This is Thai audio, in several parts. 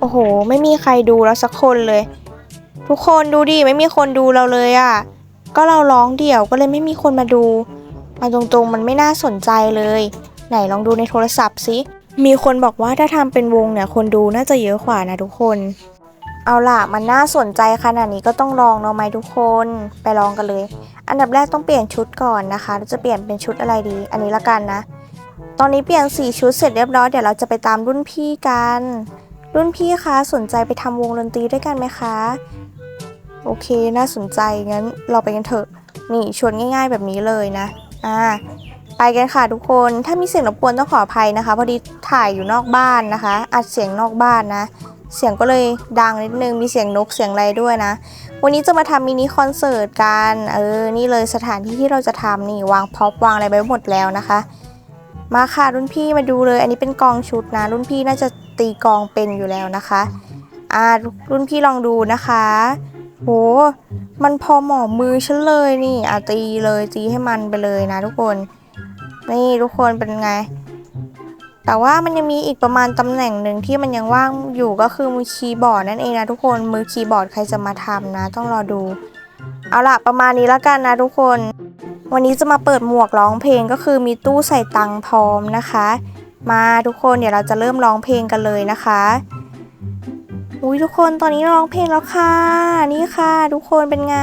โอ้โห ไม่มีใครดูเราสักคนเลย ทุกคนดูดิไม่มีคนดูเราเลยอะ่ะ ก็เราร้องเดี่ยวก็เลยไม่มีคนมาดูมาตรงๆมันไม่น่าสนใจเลย ไหนลองดูในโทรศัพท์สิมีคนบอกว่าถ้าทำเป็นวงเนี่ยคนดูน่าจะเยอะกว่านะทุกคน เอาล่ะมันน่าสนใจขนาดนี้ก็ต้องลองเนาะไหมทุกคนไปลองกันเลย อันดับแรกต้องเปลี่ยนชุดก่อนนะคะเราจะเปลี่ยนเป็นชุดอะไรดี อันนี้ละกันนะ ตอนนี้เปลี่ยนสีชุดเสร็จเรียบร้อยเดี๋ยวเราจะไปตามรุ่นพี่กัน รุ่นพี่คะสนใจไปทำวงดนตรีด้วยกันไหมคะ โอเคน่าสนใจงั้นเราไปกันเถอะ นี่ชวนง่ายๆแบบนี้เลยนะอ่าไปกันค่ะทุกคนถ้ามีเสียงรบกวนต้องขออภัยนะคะ พอดีถ่ายอยู่นอกบ้านนะคะ อัดเสียงนอกบ้านนะ เสียงก็เลยดังนิดนึงมีเสียงนกเสียงอะไรด้วยนะ วันนี้จะมาทำมินิคอนเสิร์ตกันเออนี่เลยสถานที่ที่เราจะทำนี่วางพ็อปวางอะไรไปหมดแล้วนะคะ มาค่ะรุ่นพี่มาดูเลย อันนี้เป็นกองชุดนะ รุ่นพี่น่าจะตีกองเป็นอยู่แล้วนะคะอ่ารุ่นพี่ลองดูนะคะ โห มันพอเหมาะมือฉันเลยนี่อะตีเลยตีให้มันไปเลยนะทุกคน นี่ทุกคนเป็นไง แต่ว่ามันยังมีอีกประมาณตำแหน่งหนึ่งที่มันยังว่างอยู่ก็คือมือคีย์บอร์ดนั่นเองนะทุกคน มือคีย์บอร์ดใครจะมาทำนะ ต้องรอดู เอาล่ะประมาณนี้แล้วกันนะทุกคน วันนี้จะมาเปิดหมวกร้องเพลงก็คือมีตู้ใส่ตังพร้อมนะคะ มาทุกคนเดี๋ยวเราจะเริ่มร้องเพลงกันเลยนะคะอุ้ยทุกคนตอนนี้ร้องเพลงแล้วค่ะ นี่ค่ะ ทุกคนเป็นไง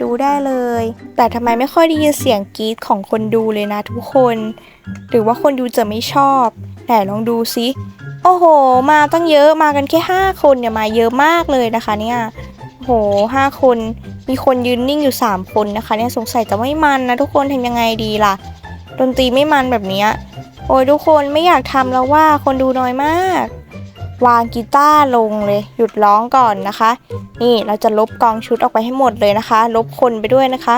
ดูได้เลย แต่ทำไมไม่ค่อยได้ยินเสียงกรี๊ดของคนดูเลยนะทุกคน หรือว่าคนดูจะไม่ชอบแต่ลองดูซิโอ้โห มาตั้งเยอะมากันแค่ 5 คนเนี่ยมาเยอะมากเลยนะคะเนี่ยโอ้โหห้าคน มีคนยืนนิ่งอยู่ 3 คนนะคะเนี่ยสงสัยจะไม่มันนะทุกคนทำยังไงดีล่ะ ดนตรีไม่มันแบบนี้โอ้ยทุกคนไม่อยากทำแล้วว่าคนดูน้อยมาก วางกีตาร์ลงเลย หยุดร้องก่อนนะคะ นี่เราจะลบกองชุดออกไปให้หมดเลยนะคะ ลบคนไปด้วยนะคะ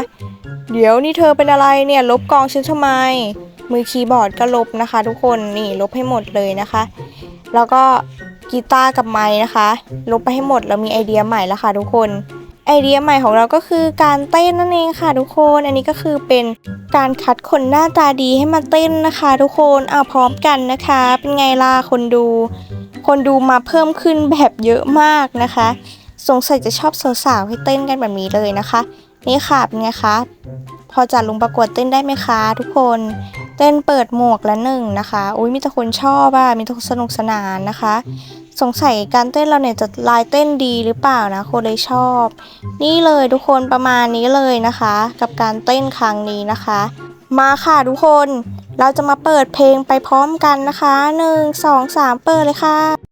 เดี๋ยวนี่เธอเป็นอะไรเนี่ยลบกองชุดทำไม มือคีย์บอร์ดก็ลบนะคะ ทุกคนนี่ลบให้หมดเลยนะคะ แล้วก็กีตาร์กับไม้นะคะ ลบไปให้หมดแล้วมีไอเดียใหม่แล้วค่ะทุกคน ไอเดียใหม่ของเราก็คือการเต้นนั่นเองค่ะทุกคน อันนี้ก็คือเป็นการคัดคนหน้าตาดีให้มาเต้นนะคะ ทุกคนเอาพร้อมกันนะคะ เป็นไงล่ะคนดู คนดูมาเพิ่มขึ้นแบบเยอะมากนะคะ สงสัยจะชอบสาวๆให้เต้นกันแบบนี้เลยนะคะ นี่ค่ะเป็นไงคะพอจัดลงประกวดเต้นได้ไหมคะ ทุกคนเต้นเปิดหมวกละหนึ่งนะคะ อุ้ยมีแต่คนชอบอะมีแต่คนสนุกสนานนะคะ สงสัยการเต้นเราเนี่ยจะลายเต้นดีหรือเปล่านะคนเลยชอบ นี่เลยทุกคนประมาณนี้เลยนะคะ กับการเต้นครั้งนี้นะคะ มาค่ะทุกคน เราจะมาเปิดเพลงไปพร้อมกันนะคะหนึ่งสองสามเปิดเลยค่ะ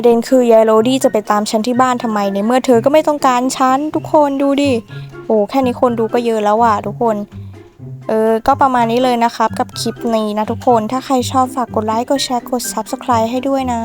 ประเด็นคือยายโรดี้จะไปตามฉันที่บ้านทำไมในเมื่อเธอก็ไม่ต้องการฉันทุกคนดูดิโอ้แค่นี้คนดูก็เยอะแล้วอะทุกคนเออ ก็ประมาณนี้เลยนะครับ กับคลิปนี้นะทุกคน ถ้าใครชอบฝากกดไลค์ กดแชร์ กด Subscribe ให้ด้วยนะ